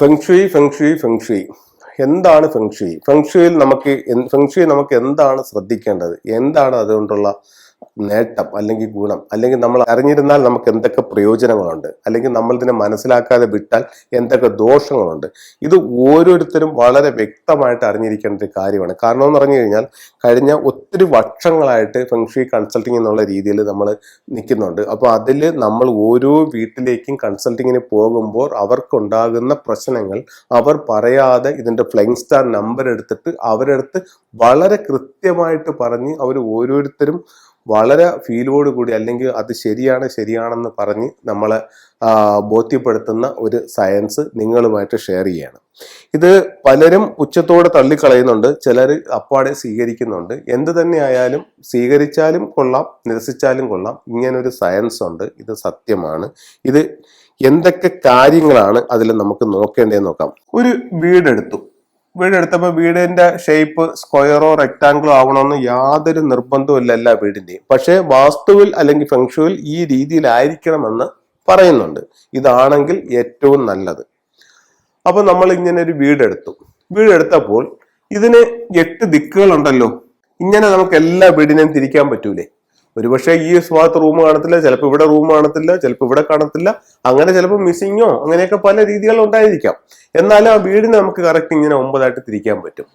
Feng shui feng shui feng shui എന്താണ് feng shui ഫെങ്ഷുയിൽ നമുക്ക് ഫെങ്ഷുയി നമുക്ക് എന്താണ് ശ്രദ്ധിക്കേണ്ടത്? എന്താണ് അതുകൊണ്ടുള്ള നേട്ടം അല്ലെങ്കിൽ ഗുണം. അല്ലെങ്കിൽ നമ്മൾ അറിഞ്ഞിരുന്നാൽ നമുക്ക് എന്തൊക്കെ പ്രയോജനങ്ങളുണ്ട്. അല്ലെങ്കിൽ നമ്മൾ ഇതിനെ മനസ്സിലാക്കാതെ വിട്ടാൽ എന്തൊക്കെ ദോഷങ്ങളുണ്ട്. ഇത് ഓരോരുത്തരും വളരെ വ്യക്തമായിട്ട് അറിഞ്ഞിരിക്കേണ്ട ഒരു കാര്യമാണ്. കാരണം എന്ന് പറഞ്ഞു കഴിഞ്ഞാൽ കഴിഞ്ഞ ഒത്തിരി വർഷങ്ങളായിട്ട് ഫെങ്ഷി കൺസൾട്ടിങ് എന്നുള്ള രീതിയിൽ നമ്മൾ നിൽക്കുന്നുണ്ട്. അപ്പോൾ അതിൽ നമ്മൾ ഓരോ വീട്ടിലേക്കും കൺസൾട്ടിങ്ങിന് പോകുമ്പോൾ അവർക്കുണ്ടാകുന്ന പ്രശ്നങ്ങൾ അവർ പറയാതെ ഇതിന്റെ ഫ്ലൈങ് സ്റ്റാർ നമ്പർ എടുത്തിട്ട് അവരെടുത്ത് വളരെ കൃത്യമായിട്ട് പറഞ്ഞ് അവർ ഓരോരുത്തരും വളരെ ഫീലോട് കൂടി അല്ലെങ്കിൽ അത് ശരിയാണ് ശരിയാണെന്ന് പറഞ്ഞ് നമ്മളെ ബോധ്യപ്പെടുത്തുന്ന ഒരു സയൻസ് നിങ്ങളുമായിട്ട് ഷെയർ ചെയ്യാണ്. ഇത് പലരും ഉച്ചത്തോടെ തള്ളിക്കളയുന്നുണ്ട് ചിലർ അപ്പാടെ സ്വീകരിക്കുന്നുണ്ട്. എന്ത് തന്നെ ആയാലും സ്വീകരിച്ചാലും കൊള്ളാം നിരസിച്ചാലും കൊള്ളാം ഇങ്ങനൊരു സയൻസ് ഉണ്ട് ഇത് സത്യമാണ്. ഇത് എന്തൊക്കെ കാര്യങ്ങളാണ് അതിൽ നമുക്ക് നോക്കേണ്ടതെന്ന് നോക്കാം. ഒരു വീടെടുത്തു. വീടെടുത്തപ്പോൾ വീടിന്റെ ഷേപ്പ് സ്ക്വയറോ റെക്ടാങ്കിളോ ആവണമെന്ന് യാതൊരു നിർബന്ധവും എല്ലാ വീടിന്റെയും. പക്ഷേ വാസ്തുവിൽ അല്ലെങ്കിൽ ഫെങ്ഷുവിൽ ഈ രീതിയിലായിരിക്കണമെന്ന് പറയുന്നുണ്ട്. ഇതാണെങ്കിൽ ഏറ്റവും നല്ലത്. അപ്പൊ നമ്മൾ ഇങ്ങനെ ഒരു വീടെടുത്തു. വീടെടുത്തപ്പോൾ ഇതിന് എട്ട് ദിക്കുകളുണ്ടല്ലോ. ഇങ്ങനെ നമുക്ക് എല്ലാ വീടിനെയും തിരിക്കാൻ പറ്റൂലേ? ഒരുപക്ഷെ ഈ ഭാഗത്ത് റൂം കാണത്തില്ല ചിലപ്പോൾ ഇവിടെ റൂം കാണത്തില്ല ചിലപ്പോൾ ഇവിടെ കാണത്തില്ല. അങ്ങനെ ചിലപ്പോൾ മിസ്സിങ്ങോ അങ്ങനെയൊക്കെ പല രീതികളും ഉണ്ടായിരിക്കാം. എന്നാലും ആ വീടിന് നമുക്ക് കറക്റ്റ് ഇങ്ങനെ ഒമ്പതായിട്ട് തിരിക്കാൻ പറ്റും.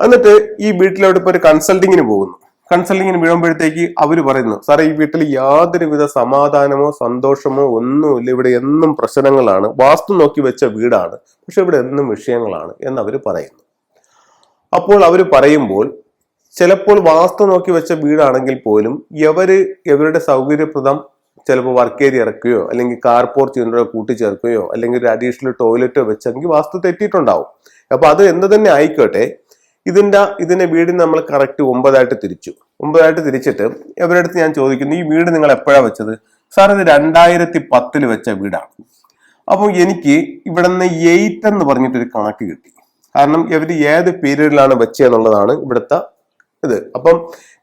എന്നിട്ട് ഈ വീട്ടിലോട്ട് ഇപ്പോൾ ഒരു കൺസൾട്ടിങ്ങിന് പോകുന്നു. കൺസൾട്ടിങ്ങിന് വീഴുമ്പോഴത്തേക്ക് അവർ പറയുന്നു സാറേ ഈ വീട്ടിൽ യാതൊരുവിധ സമാധാനമോ സന്തോഷമോ ഒന്നുമില്ല. ഇവിടെ എന്നും പ്രശ്നങ്ങളാണ്. വാസ്തു നോക്കി വെച്ച വീടാണ്. പക്ഷെ ഇവിടെ എന്നും വിഷയങ്ങളാണ് എന്ന് അവർ പറയുന്നു. അപ്പോൾ അവർ പറയുമ്പോൾ ചിലപ്പോൾ വാസ്തു നോക്കി വെച്ച വീടാണെങ്കിൽ പോലും എവര് എവരുടെ സൗകര്യപ്രദം ചിലപ്പോൾ വർക്ക് ഏരിയ ഇറക്കുകയോ അല്ലെങ്കിൽ കാർ പോർച്ച് ഇതിന്റെ കൂട്ടിച്ചേർക്കുകയോ അല്ലെങ്കിൽ ഒരു അഡീഷണൽ ടോയ്ലറ്റോ വെച്ചെങ്കിൽ വാസ്തു തെറ്റിയിട്ടുണ്ടാവും. അപ്പൊ അത് എന്ത് തന്നെ ആയിക്കോട്ടെ ഇതിന്റെ ഇതിന്റെ വീടിന് നമ്മൾ കറക്റ്റ് ഒമ്പതായിട്ട് തിരിച്ചു. ഒമ്പതായിട്ട് തിരിച്ചിട്ട് ഇവരുടെ അടുത്ത് ഞാൻ ചോദിക്കുന്നു ഈ വീട് നിങ്ങൾ എപ്പോഴാണ് വെച്ചത്? സാർ ഇത് രണ്ടായിരത്തി പത്തിൽ വെച്ച വീടാണ്. അപ്പോൾ എനിക്ക് ഇവിടെ നിന്ന് എയ്റ്റ് എന്ന് പറഞ്ഞിട്ടൊരു കണക്ക് കിട്ടി. കാരണം ഇവർ ഏത് പീരീഡിലാണ് വെച്ചതെന്നുള്ളതാണ് ഇവിടുത്തെ ഇത്. അപ്പം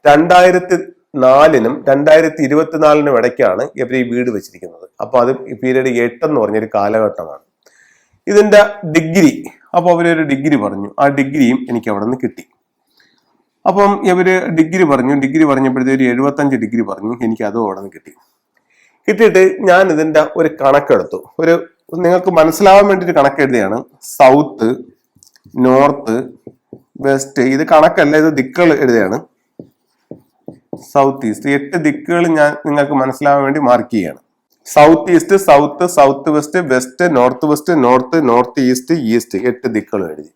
രണ്ടായിരത്തി നാലിനും രണ്ടായിരത്തി ഇരുപത്തിനാലിനും ഇടയ്ക്കാണ് ഇവർ ഈ വീട് വെച്ചിരിക്കുന്നത്. അപ്പൊ അത് പീരീഡ് എട്ട് എന്ന് പറഞ്ഞൊരു കാലഘട്ടമാണ്. ഇതിന്റെ ഡിഗ്രി അപ്പൊ അവരൊരു ഡിഗ്രി പറഞ്ഞു. ആ ഡിഗ്രിയും എനിക്ക് അവിടെ നിന്ന് കിട്ടി. അപ്പം ഇവർ ഡിഗ്രി പറഞ്ഞു. ഡിഗ്രി പറഞ്ഞപ്പോഴത്തേക്ക് ഒരു എഴുപത്തഞ്ച് ഡിഗ്രി പറഞ്ഞു. എനിക്ക് അതും അവിടെ നിന്ന് കിട്ടി. കിട്ടിയിട്ട് ഞാൻ ഇതിന്റെ ഒരു കണക്കെടുത്തു. ഒരു നിങ്ങൾക്ക് മനസ്സിലാവാൻ വേണ്ടിയിട്ട് കണക്കെഴുതിയാണ്. സൗത്ത് നോർത്ത് വെസ്റ്റ് ഇത് കണക്കല്ല ഇത് ദിക്കുകൾ എഴുതിയാണ്. സൗത്ത് ഈസ്റ്റ് എട്ട് ദിക്കുകൾ ഞാൻ നിങ്ങൾക്ക് മനസ്സിലാവാൻ വേണ്ടി മാർക്ക് ചെയ്യാണ്. South east south south west west north west north north east east എട്ട് ദിക്കുകൾ എഴുതി.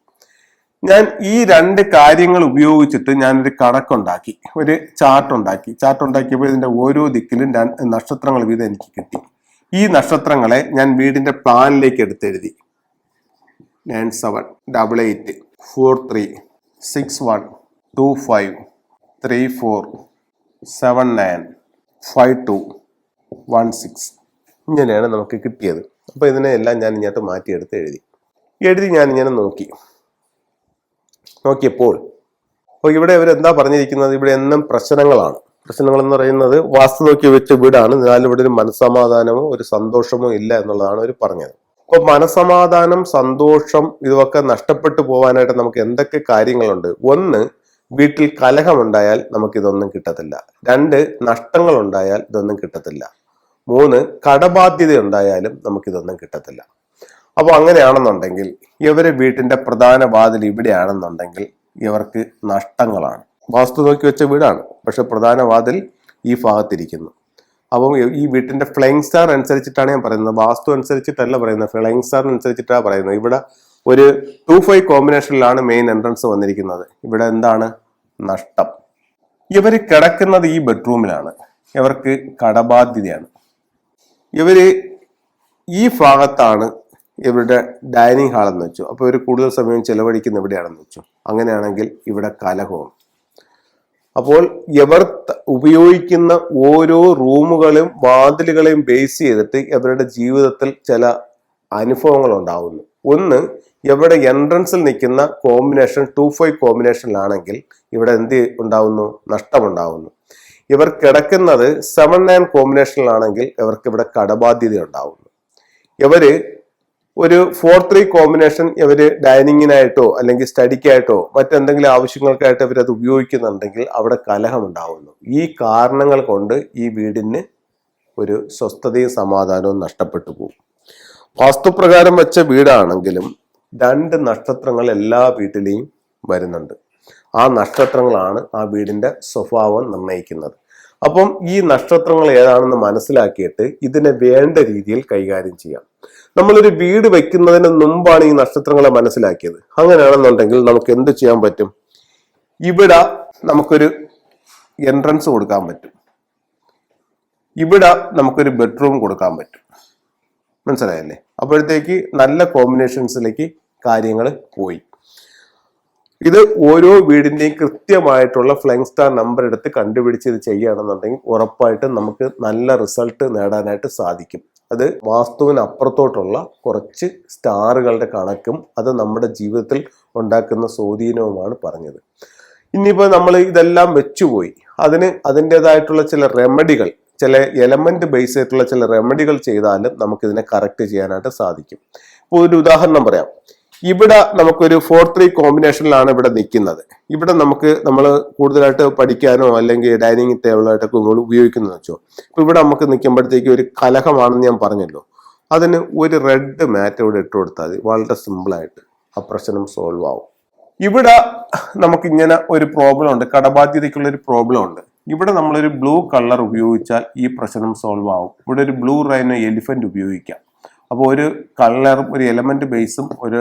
ഞാൻ ഈ രണ്ട് കാര്യങ്ങൾ ഉപയോഗിച്ചിട്ട് ഞാനൊരു കണക്കുണ്ടാക്കി ഒരു ചാർട്ട് ഉണ്ടാക്കി ചാർട്ട് ഉണ്ടാക്കിയപ്പോൾ ഇതിന്റെ ഓരോ ദിക്കിലും നക്ഷത്രങ്ങൾ വീതം എനിക്ക് കിട്ടി. ഈ നക്ഷത്രങ്ങളെ ഞാൻ വീടിന്റെ പ്ലാനിലേക്ക് എടുത്തെഴുതി. Nine seven double eight four three six one two five three four seven nine five two one six ഇങ്ങനെയാണ് നമുക്ക് കിട്ടിയത്. അപ്പോൾ ഇതിനെ എല്ലാം ഞാൻ ഇങ്ങോട്ട് മാറ്റിയെടുത്ത് എഴുതി. എഴുതി ഞാൻ ഇങ്ങനെ നോക്കി. നോക്കിയപ്പോൾ അപ്പോൾ ഇവിടെ ഇവരെന്താ പറഞ്ഞിരിക്കുന്നത്? ഇവിടെ എന്നും പ്രശ്നങ്ങളാണ്. പ്രശ്നങ്ങൾ എന്ന് പറയുന്നത് വാസ്തു നോക്കി വെച്ച വീടാണ്. എന്നാലും ഇവിടെ ഒരു മനസ്സമാധാനമോ ഒരു സന്തോഷമോ ഇല്ല എന്നുള്ളതാണ് അവർ പറഞ്ഞത്. അപ്പോൾ മനസമാധാനം സന്തോഷം ഇതൊക്കെ നഷ്ടപ്പെട്ടു പോവാനായിട്ട് നമുക്ക് എന്തൊക്കെ കാര്യങ്ങളുണ്ട്? ഒന്ന് വീട്ടിൽ കലഹമുണ്ടായാൽ നമുക്ക് ഇതൊന്നും കിട്ടത്തില്ല. രണ്ട് നഷ്ടങ്ങൾ ഉണ്ടായാൽ ഇതൊന്നും കിട്ടത്തില്ല. മൂന്ന് കടബാധ്യത ഉണ്ടായാലും നമുക്കിതൊന്നും കിട്ടത്തില്ല. അപ്പോൾ അങ്ങനെയാണെന്നുണ്ടെങ്കിൽ ഇവരെ വീട്ടിന്റെ പ്രധാന വാതിൽ ഇവിടെയാണെന്നുണ്ടെങ്കിൽ ഇവർക്ക് നഷ്ടങ്ങളാണ്. വാസ്തു നോക്കി വെച്ച വീടാണ് പക്ഷെ പ്രധാന വാതിൽ ഈ ഭാഗത്തിരിക്കുന്നു. അപ്പം ഈ വീട്ടിന്റെ ഫ്ലൈങ് സ്റ്റാർ അനുസരിച്ചിട്ടാണ് ഞാൻ പറയുന്നത്. വാസ്തു അനുസരിച്ചിട്ടല്ല പറയുന്നത്. ഫ്ലൈങ് സ്റ്റാർ അനുസരിച്ചിട്ടാണ് പറയുന്നത്. ഇവിടെ ഒരു ടു ഫൈവ് കോമ്പിനേഷനിലാണ് മെയിൻ എൻട്രൻസ് വന്നിരിക്കുന്നത്. ഇവിടെ എന്താണ്? നഷ്ടം. ഇവർ കിടക്കുന്നത് ഈ ബെഡ്റൂമിലാണ് ഇവർക്ക് കടബാധ്യതയാണ്. ഇവർ ഈ ഭാഗത്താണ് ഇവരുടെ ഡൈനിങ് ഹാൾ എന്ന് വെച്ചു. അപ്പോൾ ഇവർ കൂടുതൽ സമയം ചെലവഴിക്കുന്ന എവിടെയാണെന്ന് വെച്ചു. അങ്ങനെയാണെങ്കിൽ ഇവിടെ കലഹവും. അപ്പോൾ ഇവർ ഉപയോഗിക്കുന്ന ഓരോ റൂമുകളും വാതിലുകളെയും ബേസ് ചെയ്തിട്ട് ഇവരുടെ ജീവിതത്തിൽ ചില അനുഭവങ്ങൾ ഉണ്ടാവുന്നു ഒന്ന് ഇവിടെ എൻട്രൻസിൽ നിൽക്കുന്ന കോമ്പിനേഷൻ ടു ഫൈവ് കോമ്പിനേഷനിലാണെങ്കിൽ ഇവിടെ എന്ത് ഉണ്ടാവുന്നു? നഷ്ടമുണ്ടാവുന്നു. ഇവർ കിടക്കുന്നത് സെവൻ നയൻ കോമ്പിനേഷനിലാണെങ്കിൽ ഇവർക്ക് ഇവിടെ കടബാധ്യത ഉണ്ടാവുന്നു ഇവർ ഒരു ഫോർ ത്രീ കോമ്പിനേഷൻ ഇവർ ഡൈനിങ്ങിനായിട്ടോ അല്ലെങ്കിൽ സ്റ്റഡിക്കായിട്ടോ മറ്റെന്തെങ്കിലും ആവശ്യങ്ങൾക്കായിട്ട് ഇവരത് ഉപയോഗിക്കുന്നുണ്ടെങ്കിൽ അവിടെ കലഹം ഉണ്ടാവുന്നു ഈ കാരണങ്ങൾ കൊണ്ട് ഈ വീടിന് ഒരു സ്വസ്ഥതയും സമാധാനവും നഷ്ടപ്പെട്ടു പോകും. വാസ്തുപ്രകാരം വെച്ച വീടാണെങ്കിലും രണ്ട് നക്ഷത്രങ്ങൾ എല്ലാ വീട്ടിലെയും വരുന്നുണ്ട്. ആ നക്ഷത്രങ്ങളാണ് ആ വീടിന്റെ സ്വഭാവം നിർണയിക്കുന്നത്. അപ്പം ഈ നക്ഷത്രങ്ങൾ ഏതാണെന്ന് മനസ്സിലാക്കിയിട്ട് ഇതിനെ വേണ്ട രീതിയിൽ കൈകാര്യം ചെയ്യാം. നമ്മളൊരു വീട് വെക്കുന്നതിന് മുമ്പാണ് ഈ നക്ഷത്രങ്ങളെ മനസ്സിലാക്കിയത്. അങ്ങനെയാണെന്നുണ്ടെങ്കിൽ നമുക്ക് എന്ത് ചെയ്യാൻ പറ്റും? ഇവിടെ നമുക്കൊരു എൻട്രൻസ് കൊടുക്കാൻ പറ്റും. ഇവിടെ നമുക്കൊരു ബെഡ്റൂം കൊടുക്കാൻ പറ്റും. മനസ്സിലായല്ലേ? അപ്പോഴത്തേക്ക് നല്ല കോമ്പിനേഷൻസിലേക്ക് കാര്യങ്ങൾ പോയി. ഇത് ഓരോ വീടിന്റെയും കൃത്യമായിട്ടുള്ള ഫ്ലൈങ് സ്റ്റാർ നമ്പർ എടുത്ത് കണ്ടുപിടിച്ച് ഇത് ചെയ്യുകയാണെന്നുണ്ടെങ്കിൽ ഉറപ്പായിട്ടും നമുക്ക് നല്ല റിസൾട്ട് നേടാനായിട്ട് സാധിക്കും. അത് വാസ്തുവിന് അപ്പുറത്തോട്ടുള്ള കുറച്ച് സ്റ്റാറുകളുടെ കണക്കും അത് നമ്മുടെ ജീവിതത്തിൽ ഉണ്ടാക്കുന്ന സ്വാധീനവുമാണ് പറഞ്ഞത്. ഇനിയിപ്പോൾ നമ്മൾ ഇതെല്ലാം വെച്ചുപോയി. അതിന് അതിന്റെതായിട്ടുള്ള ചില റെമഡികൾ ചില എലമെന്റ് ബേസ് ആയിട്ടുള്ള ചില റെമഡികൾ ചെയ്താലും നമുക്കിതിനെ കറക്റ്റ് ചെയ്യാനായിട്ട് സാധിക്കും. ഇപ്പോൾ ഒരു ഉദാഹരണം പറയാം. ഇവിടെ നമുക്കൊരു ഫോർ ത്രീ കോമ്പിനേഷനിലാണ് ഇവിടെ നിൽക്കുന്നത്. ഇവിടെ നമുക്ക് നമ്മൾ കൂടുതലായിട്ട് പഠിക്കാനോ അല്ലെങ്കിൽ ഡൈനിങ് ടേബിളായിട്ടൊക്കെ നമ്മൾ ഉപയോഗിക്കുന്നത് വെച്ചോ. ഇപ്പൊ ഇവിടെ നമുക്ക് നിൽക്കുമ്പോഴത്തേക്ക് ഒരു കലഹമാണെന്ന് ഞാൻ പറഞ്ഞല്ലോ. അതിന് ഒരു റെഡ് മാറ്റ് ഇവിടെ ഇട്ട് കൊടുത്താൽ മതി. വളരെ സിമ്പിളായിട്ട് ആ പ്രശ്നം സോൾവ് ആവും. ഇവിടെ നമുക്ക് ഇങ്ങനെ ഒരു പ്രോബ്ലം ഉണ്ട്. കടബാധ്യതയ്ക്കുള്ള ഒരു പ്രോബ്ലം ഉണ്ട്. ഇവിടെ നമ്മളൊരു ബ്ലൂ കളർ ഉപയോഗിച്ചാൽ ഈ പ്രശ്നം സോൾവ് ആവും. ഇവിടെ ഒരു ബ്ലൂ റൈനോ എലിഫന്റ് ഉപയോഗിക്കാം. അപ്പോൾ ഒരു കളറും ഒരു എലമെന്റ് ബേസും ഒരു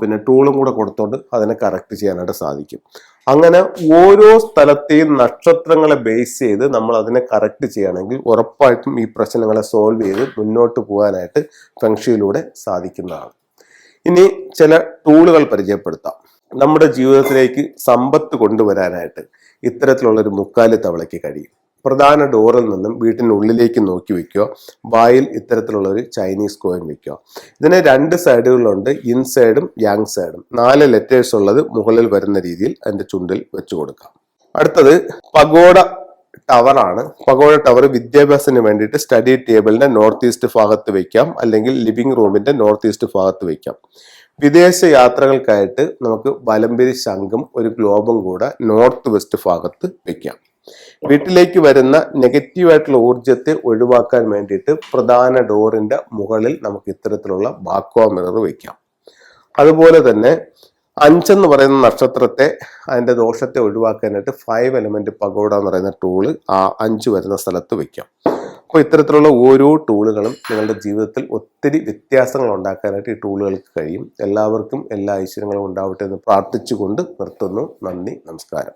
പിന്നെ ടൂളും കൂടെ കൊടുത്തോണ്ട് അതിനെ കറക്റ്റ് ചെയ്യാനായിട്ട് സാധിക്കും. അങ്ങനെ ഓരോ സ്ഥലത്തെയും നക്ഷത്രങ്ങളെ ബേസ് ചെയ്ത് നമ്മൾ അതിനെ കറക്റ്റ് ചെയ്യുകയാണെങ്കിൽ ഉറപ്പായിട്ടും ഈ പ്രശ്നങ്ങളെ സോൾവ് ചെയ്ത് മുന്നോട്ട് പോകാനായിട്ട് ഫെങ്ഷിയിലൂടെ സാധിക്കുന്നതാണ്. ഇനി ചില ടൂളുകൾ പരിചയപ്പെടുത്താം. നമ്മുടെ ജീവിതത്തിലേക്ക് സമ്പത്ത് കൊണ്ടുവരാനായിട്ട് ഇത്തരത്തിലുള്ള ഒരു മുക്കാലി തവളയ്ക്ക് കഴിയും. പ്രധാന ഡോറിൽ നിന്നും വീട്ടിനുള്ളിലേക്ക് നോക്കി വെക്കുക. വായിൽ ഇത്തരത്തിലുള്ള ഒരു ചൈനീസ് കോയിൻ വെക്കുക. ഇതിന് രണ്ട് സൈഡുകളുണ്ട്. ഇൻസൈഡും യാങ് സൈഡും. നാല് ലെറ്റേഴ്സ് ഉള്ളത് മുകളിൽ വരുന്ന രീതിയിൽ അതിന്റെ ചുണ്ടിൽ വെച്ചു കൊടുക്കാം. അടുത്തത് പഗോഡ ടവറാണ് പഗോഡ ടവർ വിദ്യാഭ്യാസത്തിന് വേണ്ടിയിട്ട് സ്റ്റഡി ടേബിളിന്റെ നോർത്ത് ഈസ്റ്റ് ഭാഗത്ത് വെക്കാം. അല്ലെങ്കിൽ ലിവിംഗ് റൂമിന്റെ നോർത്ത് ഈസ്റ്റ് ഭാഗത്ത് വെക്കാം. വിദേശ യാത്രകൾക്കായിട്ട് നമുക്ക് വലമ്പിരി ശംഖും ഒരു ഗ്ലോബും കൂടെ നോർത്ത് വെസ്റ്റ് ഭാഗത്ത് വെക്കാം. വീട്ടിലേക്ക് വരുന്ന നെഗറ്റീവ് ആയിട്ടുള്ള ഊർജത്തെ ഒഴിവാക്കാൻ വേണ്ടിയിട്ട് പ്രധാന ഡോറിന്റെ മുകളിൽ നമുക്ക് ഇത്തരത്തിലുള്ള ബാക്കോ മിറർ വയ്ക്കാം അതുപോലെ തന്നെ അഞ്ചെന്ന് പറയുന്ന നക്ഷത്രത്തെ അതിന്റെ ദോഷത്തെ ഒഴിവാക്കാനായിട്ട് ഫൈവ് എലമെന്റ് പഗോഡ എന്ന് പറയുന്ന ടൂൾ ആ അഞ്ച് വരുന്ന സ്ഥലത്ത് വെക്കാം. അപ്പോൾ ഇത്തരത്തിലുള്ള ഓരോ ടൂളുകളും നിങ്ങളുടെ ജീവിതത്തിൽ ഒത്തിരി വ്യത്യാസങ്ങൾ ഉണ്ടാക്കാനായിട്ട് ഈ ടൂളുകൾക്ക് കഴിയും. എല്ലാവർക്കും എല്ലാ ഐശ്വര്യങ്ങളും ഉണ്ടാവട്ടെ എന്ന് പ്രാർത്ഥിച്ചുകൊണ്ട് നിർത്തുന്നു. നന്ദി നമസ്കാരം.